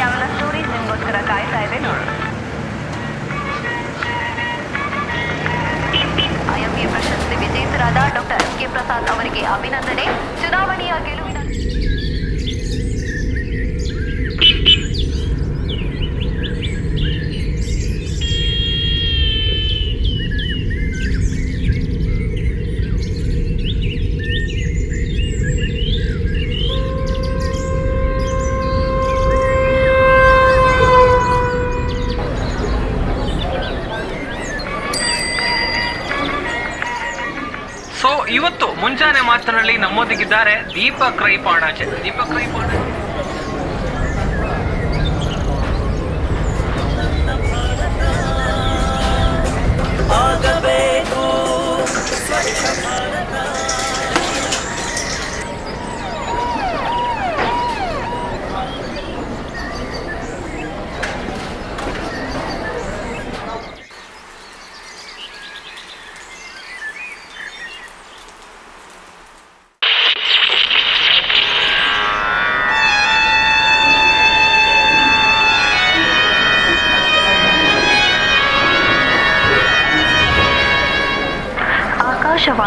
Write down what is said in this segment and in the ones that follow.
ಯಾವನ ಸ್ಟೋರೀಸ್ ನಿಮ್ಗೋಸ್ಕರ ಇದೆ ನೋಡಿ ಐಎಂಎ ಪ್ರಶಸ್ತಿ ವಿಜೇತರಾದ ಡಾಕ್ಟರ್ ಎಂ ಕೆ ಪ್ರಸಾದ್ ಅವರಿಗೆ ಅಭಿನಂದನೆ. ಚುನಾವಣೆಯ ಗೆಲುವಿನ ಮುಂಜಾನೆ ಮಾತಿನಲ್ಲಿ ನಮ್ಮೊಂದಿಗಿದ್ದಾರೆ ದೀಪಕ್ ರೈ ಪಾಣಾಚೆ ದೀಪಕ್ ರೈ ಪಾಣಾಚೆ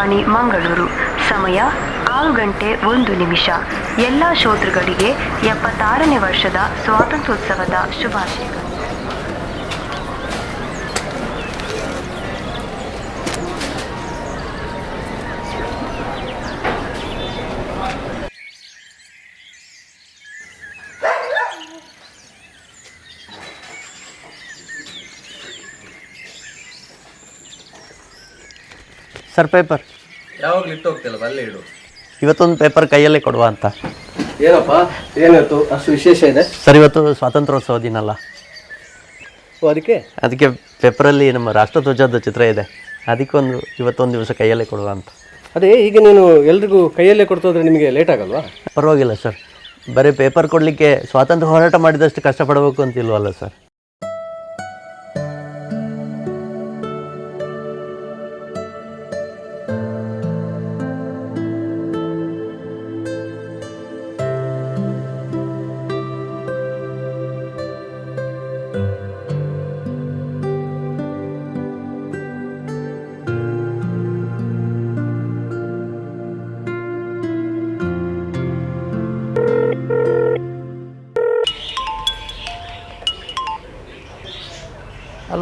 ಆಕಾಶವಾಣಿ ಮಂಗಳೂರು. ಸಮಯ ಆರು ಗಂಟೆ ಒಂದು ನಿಮಿಷ. ಎಲ್ಲ ಶ್ರೋತೃಗಳಿಗೆ ಎಪ್ಪತ್ತಾರನೇ ವರ್ಷದ ಸ್ವಾತಂತ್ರ್ಯೋತ್ಸವದ ಶುಭಾಶಯಗಳು. ಸರ್ ಪೇಪರ್ ಯಾವಾಗಲೂ ಇಟ್ಟು ಹೋಗ್ತಿಲ್ಲ ಅಲ್ಲೇ ಇಡು. ಇವತ್ತೊಂದು ಪೇಪರ್ ಕೈಯಲ್ಲೇ ಕೊಡುವ ಅಂತ. ಏನಪ್ಪ ಏನಾಯ್ತು? ಅಷ್ಟು ವಿಶೇಷ ಇದೆ? ಸರ್ ಇವತ್ತು ಸ್ವಾತಂತ್ರ್ಯೋತ್ಸವ ದಿನ ಅಲ್ಲ ಓ ಅದಕ್ಕೆ? ಅದಕ್ಕೆ ಪೇಪರಲ್ಲಿ ನಮ್ಮ ರಾಷ್ಟ್ರಧ್ವಜದ ಚಿತ್ರ ಇದೆ. ಅದಕ್ಕೊಂದು ಇವತ್ತೊಂದು ದಿವಸ ಕೈಯಲ್ಲೇ ಕೊಡುವ ಅಂತ. ಅದೇ ಈಗ ನೀನು ಎಲ್ರಿಗೂ ಕೈಯಲ್ಲೇ ಕೊಡ್ತೋದ್ರೆ ನಿಮಗೆ ಲೇಟ್ ಆಗಲ್ವಾ? ಪರವಾಗಿಲ್ಲ ಸರ್ ಬರೀ ಪೇಪರ್ ಕೊಡಲಿಕ್ಕೆ ಸ್ವಾತಂತ್ರ್ಯ ಹೋರಾಟ ಮಾಡಿದಷ್ಟು ಕಷ್ಟಪಡಬೇಕು ಅಂತಿಲ್ವಲ್ಲ sir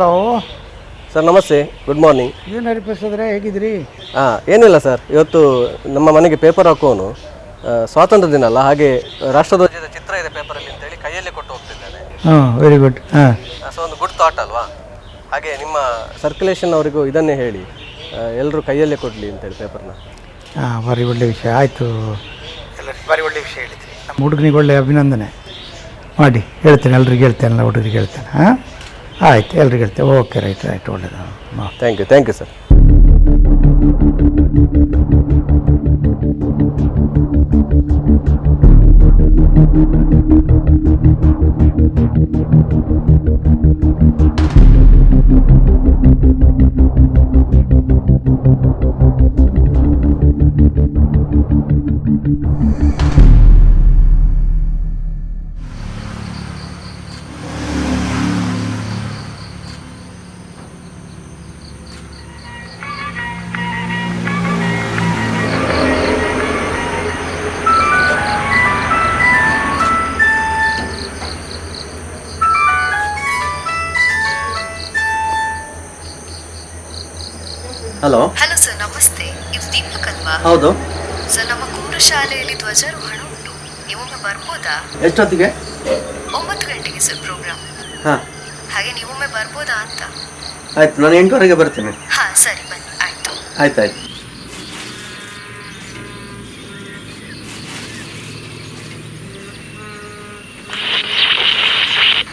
hello. Sir namaste. Good morning ಏನು ಹರಿಪ್ರಸಾದ್ರೆ ಹೇಗಿದ್ದೀರಿ? ಹಾಂ ಏನಿಲ್ಲ ಸರ್. ಇವತ್ತು ನಮ್ಮ ಮನೆಗೆ ಪೇಪರ್ ಹಾಕೋನು ಸ್ವಾತಂತ್ರ್ಯ ದಿನ ಅಲ್ಲ ಹಾಗೆ ರಾಷ್ಟ್ರಧ್ವಜದ ಚಿತ್ರ ಇದೆ ಪೇಪರಲ್ಲಿ ಅಂತೇಳಿ ಕೈಯಲ್ಲಿ ಕೊಟ್ಟು ಹೋಗ್ತಿದ್ದಾನೆ. ಹಾಂ ವೆರಿ ಗುಡ್ ಹಾಂ. ಸೊ ಒಂದು ಗುಡ್ ಥಾಟ್ ಅಲ್ವಾ? ಹಾಗೆ ನಿಮ್ಮ ಸರ್ಕ್ಯುಲೇಷನ್ ಅವರಿಗೂ ಇದನ್ನೇ ಹೇಳಿ ಎಲ್ಲರೂ ಕೈಯಲ್ಲೇ ಕೊಡಲಿ ಅಂತೇಳಿ ಪೇಪರ್ನ ಹಾಂ ಭಾರಿ ಒಳ್ಳೆ ವಿಷಯ. ಆಯಿತು. ಎಲ್ಲರಿಗೂ ಭಾರಿ ಒಳ್ಳೆ ವಿಷಯ ಹೇಳಿದ್ರಿ. ನಮ್ಮ ಹುಡುಗನಿಗೆ ಒಳ್ಳೆ ಅಭಿನಂದನೆ. ಮಾಡಿ ಹೇಳ್ತೇನೆ ಎಲ್ಲರಿಗೂ ಹೇಳ್ತೇನೆ ಎಲ್ಲ ಹುಡುಗರಿಗೆ ಹೇಳ್ತೇನೆ ಹಾಂ? ಆಯ್ತು ಎಲ್ರಿಗೆ ಹೇಳ್ತೇನೆ ಓಕೆ ರೈಟ್ ರೈಟ್ ಒಳ್ಳೇದು ಹಾಂ thank you thank you sir hello. Hello sir namaste. ಇದು ದೀಪಕ್ ಅಲ್ವಾ? ಹೌದು. ಸರ್ ನಮ್ಮ ಕುಂಬ್ರ ಶಾಲೆಯಲ್ಲಿ ಧ್ವಜಾರೋಹಣ ಉಂಟು. ನೀವೊಮ್ಮೆ ಬರ್ಬೋದಾ? ಎಷ್ಟೊತ್ತಿಗೆ? ಒಂಬತ್ತು ಗಂಟೆಗೆ ಸರ್ ಪ್ರೋಗ್ರಾಮ್. ಹಾಂ. ಹಾಗೆ ನೀವೊಮ್ಮೆ ಬರ್ಬೋದಾ ಅಂತ? ಆಯ್ತು ನಾನು ಎಂಟುವರೆಗೆ ಬರ್ತೇನೆ. ಹಾ ಸರಿ ಬನ್ನಿ. ಆಯ್ತು. ಆಯ್ತಾಯ್ತು.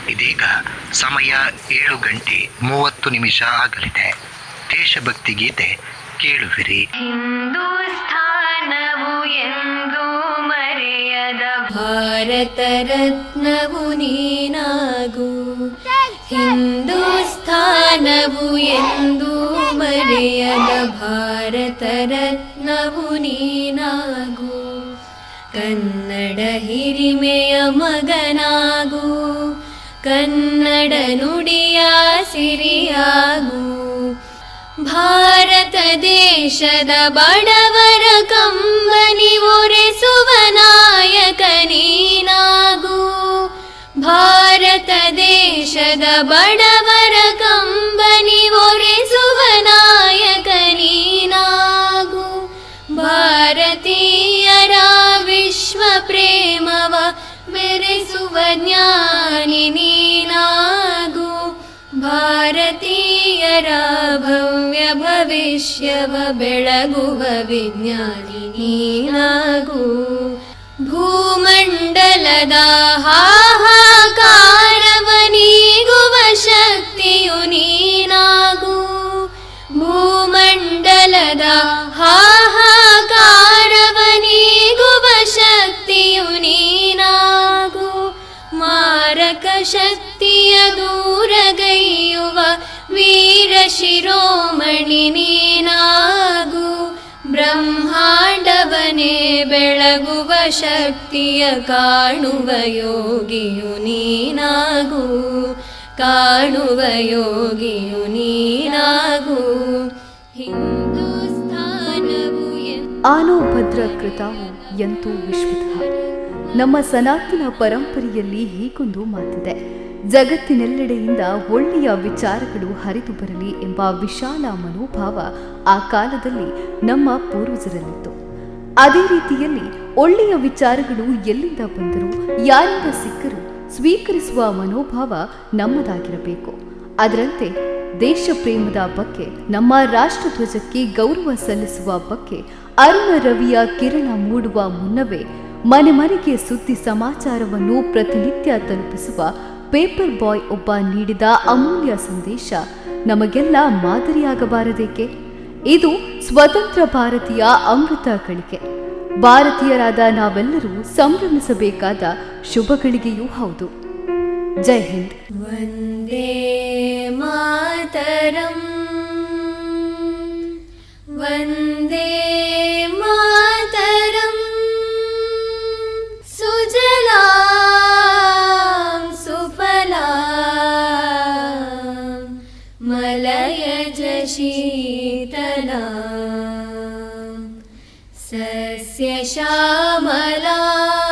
ಇದೀಗ ಸಮಯ ಏಳು ಗಂಟೆ ಮೂವತ್ತು ನಿಮಿಷ ಆಗಲಿದೆ. ದೇಶಭಕ್ತಿ ಗೀತೆ ಕೇಳುವಿರಿ. ಹಿಂದೂಸ್ಥಾನವು ಎಂದು ಮರೆಯದ ಭಾರತ ರತ್ನವು ನೀನಾಗು. ಹಿಂದೂಸ್ಥಾನವು ಎಂದು ಮರೆಯದ ಭಾರತ ರತ್ನವು ನೀನಾಗು. ಕನ್ನಡ ಹಿರಿಮೆಯ ಮಗನಾಗು. ಕನ್ನಡ ನುಡಿಯ ಸಿರಿಯಾಗು. ಭಾರತ ದೇಶದ ಬಡವರ ಕಂಬನಿ ಒರೆಸುವ ನಾಯಕ ನೀನಾಗು ಭಾರತ ದೇಶದ ಬಡವರ ಕಂಬನಿ ಒರೆಸುವ ನಾಯಕ ನೀನಾಗು ಭಾರತೀಯರ ವಿಶ್ವ ಪ್ರೇಮವ ಬೆರೆಸುವ ಜ್ಞಾನಿ ನೀನಾಗು ಭಾರತೀಯರ ಭವ್ಯ ಭವಿಷ್ಯವ ಬೆಳಗುವ ವಿಜ್ಞಾನಿ ನೀನಾಗು ಭೂಮಂಡಲದ ಹಾಹಾಕಾರವ ಶಿರೋಮಣಿ ನೀನಾಗು, ಬ್ರಹ್ಮಾಂಡವನೇ ಬೆಳಗುವ ಶಕ್ತಿಯ ಕಾಣುವ ಯೋಗಿಯು ನೀನಾಗು, ಕಾಣುವ ಯೋಗಿಯು ನೀನಾಗು. ಹಿಂದೂಸ್ಥಾನವು ಆನೋಭದ್ರ ಕೃತ ಎಂತೂ ವಿಶ್ವತಃ ನಮ್ಮ ಸನಾತನ ಪರಂಪರೆಯಲ್ಲಿ ಹೀಗೊಂದು ಮಾತಿದೆ. ಜಗತ್ತಿನೆಲ್ಲೆಡೆಯಿಂದ ಒಳ್ಳೆಯ ವಿಚಾರಗಳು ಹರಿದು ಬರಲಿ ಎಂಬ ವಿಶಾಲ ಮನೋಭಾವ ಆ ಕಾಲದಲ್ಲಿ ನಮ್ಮ ಪೂರ್ವಜರಲ್ಲಿತ್ತು. ಅದೇ ರೀತಿಯಲ್ಲಿ ಒಳ್ಳೆಯ ವಿಚಾರಗಳು ಎಲ್ಲಿಂದ ಬಂದರೂ, ಯಾರಿಂದ ಸಿಕ್ಕರೂ ಸ್ವೀಕರಿಸುವ ಮನೋಭಾವ ನಮ್ಮದಾಗಿರಬೇಕು. ಅದರಂತೆ ದೇಶ ಪ್ರೇಮದ ಬಗ್ಗೆ, ನಮ್ಮ ರಾಷ್ಟ್ರಧ್ವಜಕ್ಕೆ ಗೌರವ ಸಲ್ಲಿಸುವ ಬಗ್ಗೆ, ಅರುಣ ರವಿಯ ಕಿರಣ ಮೂಡುವ ಮುನ್ನವೇ ಮನೆ ಮನೆಗೆ ಸುದ್ದಿ ಸಮಾಚಾರವನ್ನು ಪ್ರತಿನಿತ್ಯ ತಲುಪಿಸುವ ಪೇಪರ್ ಬಾಯ್ ಒಬ್ಬ ನೀಡಿದ ಅಮೂಲ್ಯ ಸಂದೇಶ ನಮಗೆಲ್ಲ ಮಾದರಿಯಾಗಬಾರದೇಕೆ? ಇದು ಸ್ವತಂತ್ರ ಭಾರತೀಯ ಅಮೃತ ಗಳಿಕೆ ಭಾರತೀಯರಾದ ನಾವೆಲ್ಲರೂ ಸಂಭ್ರಮಿಸಬೇಕಾದ ಶುಭ ಶುಭಗಳಿಗೆಯೂ ಹೌದು. ಜೈ ಹಿಂದ್. ವಂದೇ ಮಾತರಂ. ವಂದೇ श्यामला